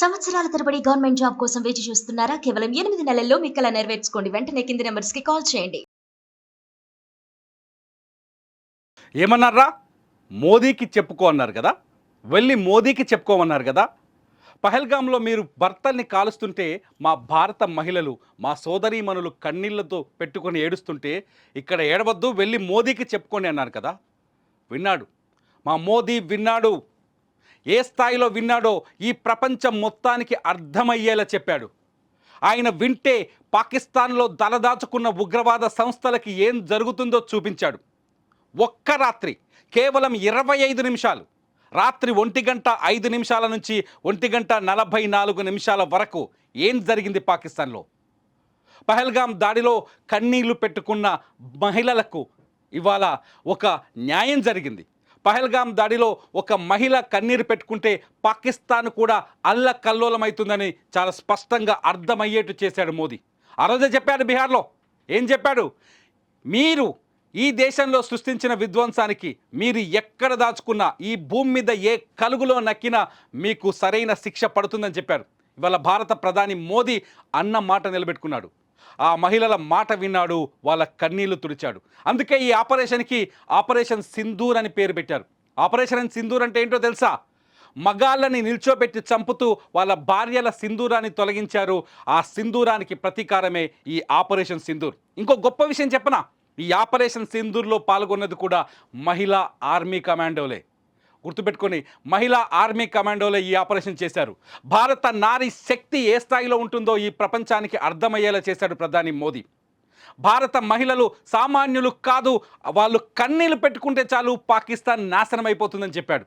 సంవత్సరాల తరబడి government job కోసం వేచి చూస్తున్నారా? కేవలం ఎనిమిది నెలల్లో మీ కల నెరవేర్చుకోండి. వెంటనే కింది నెంబర్స్కి కాల్ చేయండి. ఏమన్నారా? మోదీకి చెప్పుకో అన్నారు కదా? వెళ్ళి మోదీకి చెప్పుకోమన్నారు కదా? పహల్గాంలో మీరు భర్తల్ని కాలుస్తుంటే మా భారత మహిళలు మా సోదరీమణులు కన్నీళ్ళతో పెట్టుకొని ఏడుస్తుంటే ఇక్కడ ఏడవద్దు వెళ్ళి మోదీకి చెప్పుకోండి అన్నారు కదా? విన్నాడు. మా మోదీ విన్నాడు. ఏ స్థాయిలో విన్నాడో ఈ ప్రపంచం మొత్తానికి అర్థమయ్యేలా చెప్పాడు. ఆయన వింటే పాకిస్తాన్లో దలదాచుకున్న ఉగ్రవాద సంస్థలకి ఏం జరుగుతుందో చూపించాడు. ఒక్క రాత్రి కేవలం ఇరవై ఐదు నిమిషాలు రాత్రి ఒంటి గంట ఐదు నిమిషాల నుంచి ఒంటి గంట నలభై నాలుగు నిమిషాల వరకు ఏం జరిగింది పాకిస్తాన్లో? పహల్గాం దాడిలో కన్నీళ్ళు పెట్టుకున్న మహిళలకు ఇవాళ ఒక న్యాయం జరిగింది. పహల్గామ్ దాడిలో ఒక మహిళ కన్నీరు పెట్టుకుంటే పాకిస్తాన్ కూడా అల్ల కల్లోలమవుతుందని చాలా స్పష్టంగా అర్థమయ్యేట్టు చేశాడు మోదీ. ఆ రోజే చెప్పాడు బీహార్లో. ఏం చెప్పాడు? మీరు ఈ దేశంలో సృష్టించిన విధ్వంసానికి మీరు ఎక్కడ దాచుకున్నా ఈ భూమి మీద ఏ కలుగులో నక్కినా మీకు సరైన శిక్ష పడుతుందని చెప్పారు. ఇవాళ భారత ప్రధాని మోదీ అన్న మాట నిలబెట్టుకున్నాడు. ఆ మహిళల మాట విన్నాడు వాళ్ళ కన్నీళ్ళు తుడిచాడు. అందుకే ఈ ఆపరేషన్కి ఆపరేషన్ సింధూర్ అని పేరు పెట్టారు. ఆపరేషన్ సింధూర్ అంటే ఏంటో తెలుసా? మగాళ్ళని నిల్చోబెట్టి చంపుతూ వాళ్ళ భార్యల సింధూరాన్ని తొలగించారు. ఆ సింధూరానికి ప్రతీకారమే ఈ ఆపరేషన్ సింధూర్. ఇంకో గొప్ప విషయం చెప్పనా? ఈ ఆపరేషన్ సింధూర్లో పాల్గొన్నది కూడా మహిళా ఆర్మీ కమాండోలే. గుర్తుపెట్టుకొని మహిళా ఆర్మీ కమాండోలో ఈ ఆపరేషన్ చేశారు. భారత నారీ శక్తి ఏ స్థాయిలో ఉంటుందో ఈ ప్రపంచానికి అర్థమయ్యేలా చేశాడు ప్రధాని మోదీ. భారత మహిళలు సామాన్యులు కాదు వాళ్ళు కన్నీళ్ళు పెట్టుకుంటే చాలు పాకిస్తాన్ నాశనం అయిపోతుందని చెప్పాడు.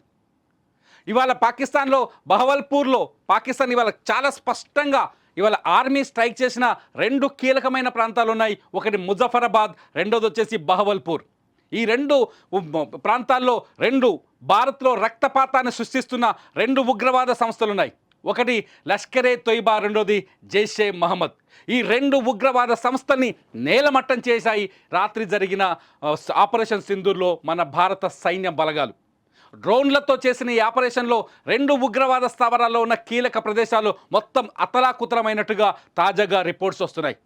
ఇవాళ పాకిస్తాన్లో బహవల్పూర్లో పాకిస్తాన్ ఇవాళ చాలా స్పష్టంగా ఇవాళ ఆర్మీ స్ట్రైక్ చేసిన రెండు కీలకమైన ప్రాంతాలు ఉన్నాయి ఒకటి ముజఫరాబాద్ రెండోది వచ్చేసి బహవల్పూర్. ఈ రెండు ప్రాంతాల్లో రెండు భారత్లో రక్తపాతాన్ని సృష్టిస్తున్న రెండు ఉగ్రవాద సంస్థలు ఉన్నాయి ఒకటి లష్కరే తొయ్బా రెండోది జైషే మహమ్మద్. ఈ రెండు ఉగ్రవాద సంస్థల్ని నేలమట్టం చేశాయి. రాత్రి జరిగిన ఆపరేషన్ సింధూర్లో మన భారత సైన్య బలగాలు. డ్రోన్లతో చేసిన ఈ ఆపరేషన్లో రెండు ఉగ్రవాద స్థావరాల్లో ఉన్న కీలక ప్రదేశాలు మొత్తం అతలాకుతలమైనట్టుగా తాజాగా రిపోర్ట్స్ వస్తున్నాయి.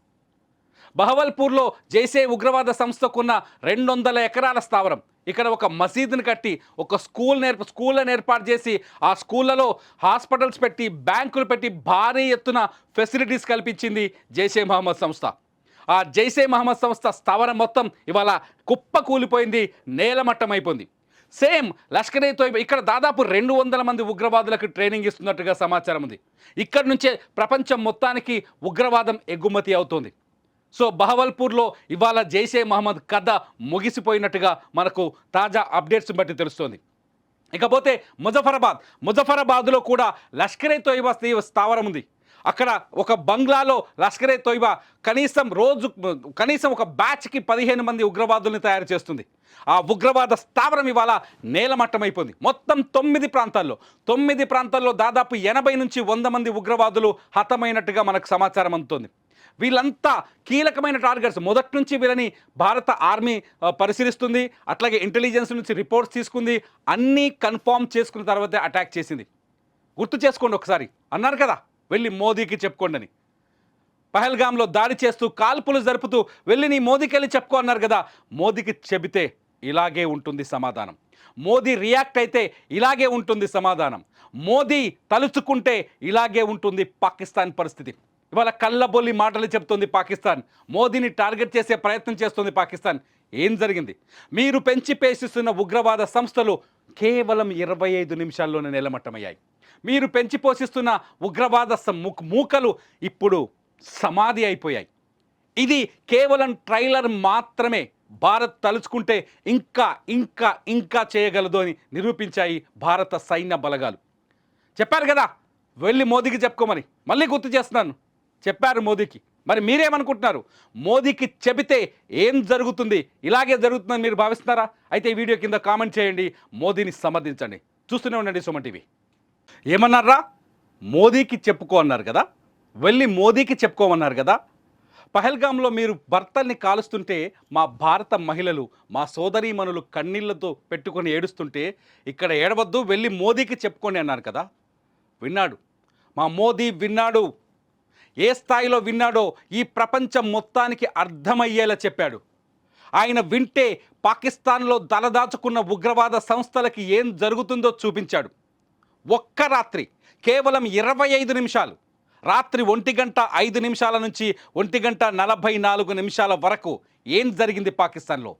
బహవల్పూర్లో జైసే ఉగ్రవాద సంస్థకున్న రెండు వందల ఎకరాల స్థావరం. ఇక్కడ ఒక మసీదుని కట్టి ఒక స్కూల్ నేర్ప స్కూళ్ళను ఏర్పాటు చేసి ఆ స్కూళ్ళలో హాస్పిటల్స్ పెట్టి బ్యాంకులు పెట్టి భారీ ఎత్తున ఫెసిలిటీస్ కల్పించింది జైషే మహమ్మద్ సంస్థ. ఆ జైసే మహమ్మద్ సంస్థ స్థావరం మొత్తం ఇవాళ కుప్ప కూలిపోయింది నేలమట్టం అయిపోయింది సేమ్ లష్కర్ ఏ తోయిబా ఇక్కడ దాదాపు రెండు వందల మంది ఉగ్రవాదులకు ట్రైనింగ్ ఇస్తున్నట్టుగా సమాచారం ఉంది. ఇక్కడి నుంచే ప్రపంచం మొత్తానికి ఉగ్రవాదం ఎగుమతి అవుతోంది. సో బహవల్పూర్లో ఇవాళ జైషే మహమ్మద్ కథ ముగిసిపోయినట్టుగా మనకు తాజా అప్డేట్స్ బట్టి తెలుస్తోంది. ఇకపోతే ముజఫరాబాద్ ముజఫరాబాద్లో కూడా లష్కరే తోయిబా స్థావరం ఉంది. అక్కడ ఒక బంగ్లాలో లష్కరే తోయిబా కనీసం రోజు కనీసం ఒక బ్యాచ్కి పదిహేను మంది ఉగ్రవాదుల్ని తయారు చేస్తుంది. ఆ ఉగ్రవాద స్థావరం ఇవాళ నేలమట్టమైపోయింది. మొత్తం తొమ్మిది ప్రాంతాల్లో తొమ్మిది ప్రాంతాల్లో దాదాపు ఎనభై నుంచి వంద మంది ఉగ్రవాదులు హతమైనట్టుగా మనకు సమాచారం అందుతోంది. వీళ్ళంతా కీలకమైన టార్గెట్స్. మొదటి నుంచి వీళ్ళని భారత ఆర్మీ పరిశీలిస్తుంది. అట్లాగే ఇంటెలిజెన్స్ నుంచి రిపోర్ట్స్ తీసుకుంది. అన్నీ కన్ఫామ్ చేసుకున్న తర్వాతే అటాక్ చేసింది. గుర్తు చేసుకోండి ఒకసారి. అన్నారు కదా వెళ్ళి మోదీకి చెప్పుకోండి అని. పహల్గాంలో దాడి చేస్తూ కాల్పులు జరుపుతూ వెళ్ళి నీ మోదీకి వెళ్ళి చెప్పుకో అన్నారు కదా మోదీకి చెబితే ఇలాగే ఉంటుంది సమాధానం. మోదీ రియాక్ట్ అయితే ఇలాగే ఉంటుంది సమాధానం. మోదీ తలుచుకుంటే ఇలాగే ఉంటుంది పాకిస్తాన్ పరిస్థితి. ఇవాళ కళ్ళబొల్లి మాటలు చెప్తుంది పాకిస్తాన్. మోదీని టార్గెట్ చేసే ప్రయత్నం చేస్తుంది పాకిస్తాన్. ఏం జరిగింది? మీరు పెంచి పేషిస్తున్న ఉగ్రవాద సంస్థలు కేవలం ఇరవై ఐదు నిమిషాల్లోనే నిలమట్టమయ్యాయి. మీరు పెంచి పోషిస్తున్న ఉగ్రవాద మూకలు ఇప్పుడు సమాధి అయిపోయాయి. ఇది కేవలం ట్రైలర్ మాత్రమే. భారత్ తలుచుకుంటే ఇంకా ఇంకా ఇంకా చేయగలదు అని నిరూపించాయి భారత సైన్య బలగాలు. చెప్పారు కదా? వెళ్ళి మోదీకి చెప్పుకోమని మళ్ళీ గుర్తు చేస్తున్నాను. చెప్పారు మోదీకి. మరి మీరేమనుకుంటున్నారు? మోదీకి చెబితే ఏం జరుగుతుంది? ఇలాగే జరుగుతుందని మీరు భావిస్తున్నారా? అయితే ఈ వీడియో కింద కామెంట్ చేయండి. మోదీని సమర్థించండి. చూస్తూనే ఉండండి సుమన్ టీవీ. ఏమన్నారా? మోదీకి చెప్పుకో అన్నారు కదా? వెళ్ళి మోదీకి చెప్పుకోమన్నారు కదా? పహల్గాంలో మీరు భర్తల్ని కాలుస్తుంటే మా భారత మహిళలు మా సోదరీమణులు కన్నీళ్ళతో పెట్టుకొని ఏడుస్తుంటే ఇక్కడ ఏడవద్దు వెళ్ళి మోదీకి చెప్పుకోండి అన్నారు కదా? విన్నాడు. మా మోదీ విన్నాడు. ఏ స్థాయిలో విన్నాడో ఈ ప్రపంచం మొత్తానికి అర్థమయ్యేలా చెప్పాడు. ఆయన వింటే పాకిస్తాన్లో దలదాచుకున్న ఉగ్రవాద సంస్థలకి ఏం జరుగుతుందో చూపించాడు. ఒక్క రాత్రి కేవలం ఇరవై ఐదు నిమిషాలు రాత్రి ఒంటి గంట ఐదు నిమిషాల నుంచి ఒంటి గంట నలభై నాలుగు నిమిషాల వరకు ఏం జరిగింది పాకిస్తాన్లో?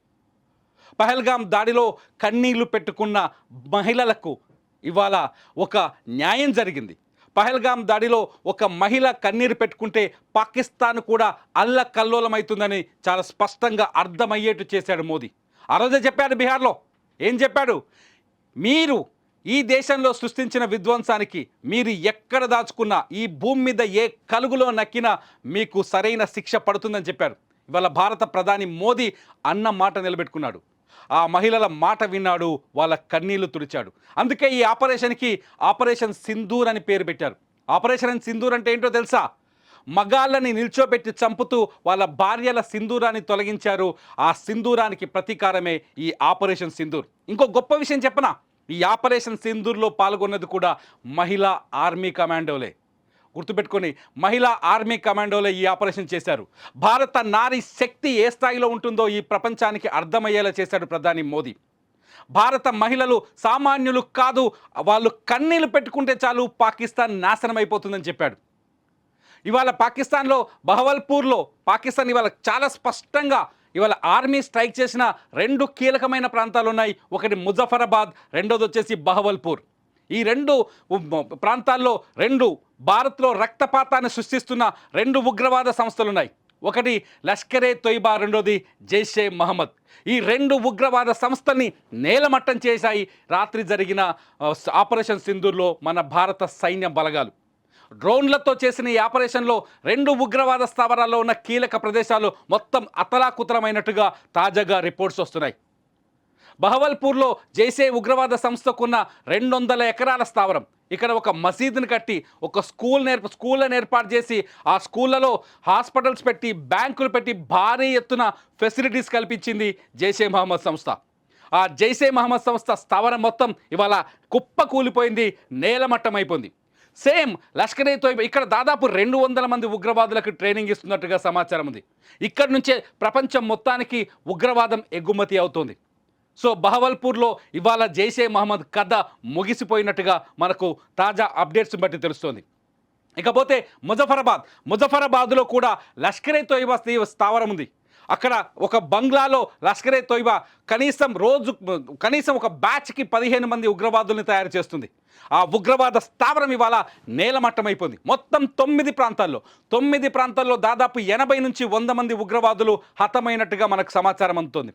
పహల్గాం దాడిలో కన్నీళ్ళు పెట్టుకున్న మహిళలకు ఇవాళ ఒక న్యాయం జరిగింది. పహల్గామ్ దాడిలో ఒక మహిళ కన్నీరు పెట్టుకుంటే పాకిస్తాన్ కూడా అల్ల కల్లోలమైతుందని చాలా స్పష్టంగా అర్థమయ్యేట్టు చేశాడు మోదీ. ఆ రోజే చెప్పాడు బీహార్లో. ఏం చెప్పాడు? మీరు ఈ దేశంలో సృష్టించిన విధ్వంసానికి మీరు ఎక్కడ దాచుకున్నా ఈ భూమి మీద ఏ కలుగులో నక్కినా మీకు సరైన శిక్ష పడుతుందని చెప్పారు ఇవాళ భారత ప్రధాని మోదీ అన్న మాట నిలబెట్టుకున్నాడు. ఆ మహిళల మాట విన్నాడు వాళ్ళ కన్నీళ్ళు తుడిచాడు. అందుకే ఈ ఆపరేషన్కి ఆపరేషన్ సింధూర్ అని పేరు పెట్టారు. ఆపరేషన్ సింధూర్ అంటే ఏంటో తెలుసా? మగాళ్ళని నిల్చోబెట్టి చంపుతూ వాళ్ళ భార్యల సింధూరాన్ని తొలగించారు. ఆ సింధూరానికి ప్రతీకారమే ఈ ఆపరేషన్ సింధూర్. ఇంకో గొప్ప విషయం చెప్పనా? ఈ ఆపరేషన్ సింధూర్లో పాల్గొన్నది కూడా మహిళా ఆర్మీ కమాండోలే. గుర్తుపెట్టుకొని మహిళా ఆర్మీ కమాండోలో ఈ ఆపరేషన్ చేశారు. భారత నారీ శక్తి ఏ స్థాయిలో ఉంటుందో ఈ ప్రపంచానికి అర్థమయ్యేలా చేశాడు ప్రధాని మోదీ. భారత మహిళలు సామాన్యులు కాదు వాళ్ళు కన్నీళ్ళు పెట్టుకుంటే చాలు పాకిస్తాన్ నాశనం అయిపోతుందని చెప్పాడు. ఇవాళ పాకిస్తాన్లో బహవల్పూర్లో పాకిస్తాన్ ఇవాళ చాలా స్పష్టంగా ఇవాళ ఆర్మీ స్ట్రైక్ చేసిన రెండు కీలకమైన ప్రాంతాలు ఉన్నాయి ఒకటి ముజఫరాబాద్ రెండోది వచ్చేసి బహవల్పూర్. ఈ రెండు ప్రాంతాల్లో రెండు భారత్లో రక్తపాతాన్ని సృష్టిస్తున్న రెండు ఉగ్రవాద సంస్థలు ఉన్నాయి ఒకటి లష్కరే తొయ్బా రెండోది జైషే మహమ్మద్. ఈ రెండు ఉగ్రవాద సంస్థల్ని నేలమట్టం చేశాయి. రాత్రి జరిగిన ఆపరేషన్ సింధూర్లో మన భారత సైన్య బలగాలు. డ్రోన్లతో చేసిన ఈ ఆపరేషన్లో రెండు ఉగ్రవాద స్థావరాల్లో ఉన్న కీలక ప్రదేశాలు మొత్తం అతలాకుతలమైనట్టుగా తాజాగా రిపోర్ట్స్ వస్తున్నాయి. బహవల్పూర్లో జైసే ఉగ్రవాద సంస్థకున్న రెండు వందల ఎకరాల స్థావరం. ఇక్కడ ఒక మసీదుని కట్టి ఒక స్కూల్ నేర్ప స్కూళ్ళను ఏర్పాటు చేసి ఆ స్కూళ్ళలో హాస్పిటల్స్ పెట్టి బ్యాంకులు పెట్టి భారీ ఎత్తున ఫెసిలిటీస్ కల్పించింది జైషే మహమ్మద్ సంస్థ. ఆ జైసే మహమ్మద్ సంస్థ స్థావరం మొత్తం ఇవాళ కుప్ప కూలిపోయింది నేలమట్టం అయిపోయింది సేమ్ లష్కర్ ఏ తోయిబా ఇక్కడ దాదాపు రెండు వందల మంది ఉగ్రవాదులకు ట్రైనింగ్ ఇస్తున్నట్టుగా సమాచారం ఉంది. ఇక్కడ నుంచే ప్రపంచం మొత్తానికి ఉగ్రవాదం ఎగుమతి అవుతోంది. సో బహవల్పూర్లో ఇవాళ జైషే మహమ్మద్ కథ ముగిసిపోయినట్టుగా మనకు తాజా అప్డేట్స్ బట్టి తెలుస్తోంది. ఇకపోతే ముజఫరాబాద్ ముజఫరాబాద్లో కూడా లష్కరే తోయిబా స్థీ- స్థావరం ఉంది. అక్కడ ఒక బంగ్లాలో లష్కరే తోయిబా కనీసం రోజు కనీసం ఒక బ్యాచ్కి పదిహేను మంది ఉగ్రవాదుల్ని తయారు చేస్తుంది. ఆ ఉగ్రవాద స్థావరం ఇవాళ నేలమట్టమైపోయింది. మొత్తం తొమ్మిది ప్రాంతాల్లో తొమ్మిది ప్రాంతాల్లో దాదాపు ఎనభై నుంచి వంద మంది ఉగ్రవాదులు హతమైనట్టుగా మనకు సమాచారం అందుతోంది.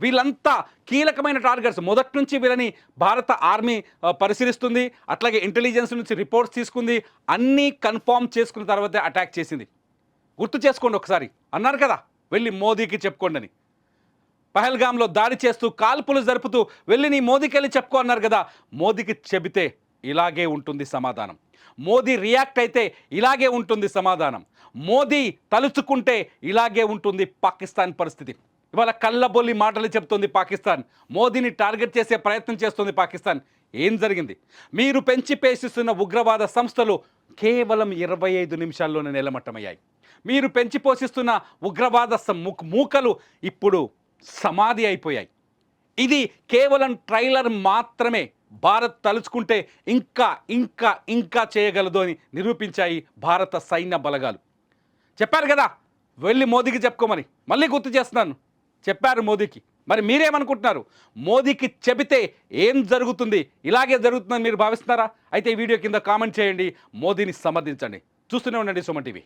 వీళ్ళంతా కీలకమైన టార్గెట్స్. మొదటి నుంచి వీళ్ళని భారత ఆర్మీ పరిశీలిస్తుంది. అట్లాగే ఇంటెలిజెన్స్ నుంచి రిపోర్ట్స్ తీసుకుంది. అన్నీ కన్ఫామ్ చేసుకున్న తర్వాతే అటాక్ చేసింది. గుర్తు చేసుకోండి ఒకసారి. అన్నారు కదా వెళ్ళి మోదీకి చెప్పుకోండి అని. పహల్గామ్లో దాడి చేస్తూ కాల్పులు జరుపుతూ వెళ్ళి నీ మోదీకి వెళ్ళి చెప్పుకో అన్నారు కదా మోదీకి చెబితే ఇలాగే ఉంటుంది సమాధానం. మోదీ రియాక్ట్ అయితే ఇలాగే ఉంటుంది సమాధానం. మోదీ తలుచుకుంటే ఇలాగే ఉంటుంది పాకిస్తాన్ పరిస్థితి. ఇవాళ కళ్ళబొల్లి మాటలు చెప్తోంది పాకిస్తాన్. మోదీని టార్గెట్ చేసే ప్రయత్నం చేస్తుంది పాకిస్తాన్. ఏం జరిగింది? మీరు పెంచి పేషిస్తున్న ఉగ్రవాద సంస్థలు కేవలం ఇరవై ఐదు నిమిషాల్లోనే నిలమట్టమయ్యాయి. మీరు పెంచి పోషిస్తున్న ఉగ్రవాద మూకలు ఇప్పుడు సమాధి అయిపోయాయి. ఇది కేవలం ట్రైలర్ మాత్రమే. భారత్ తలుచుకుంటే ఇంకా ఇంకా ఇంకా చేయగలదు అని నిరూపించాయి భారత సైన్య బలగాలు. చెప్పారు కదా? వెళ్ళి మోదీకి చెప్పుకోమని మళ్ళీ గుర్తు చేస్తున్నాను. చెప్పారు మోదీకి. మరి మీరేమనుకుంటున్నారు? మోదీకి చెబితే ఏం జరుగుతుంది? ఇలాగే జరుగుతుందని మీరు భావిస్తున్నారా? అయితే ఈ వీడియో కింద కామెంట్ చేయండి. మోదీని సమర్థించండి. చూస్తూనే ఉండండి సుమన్ టీవీ.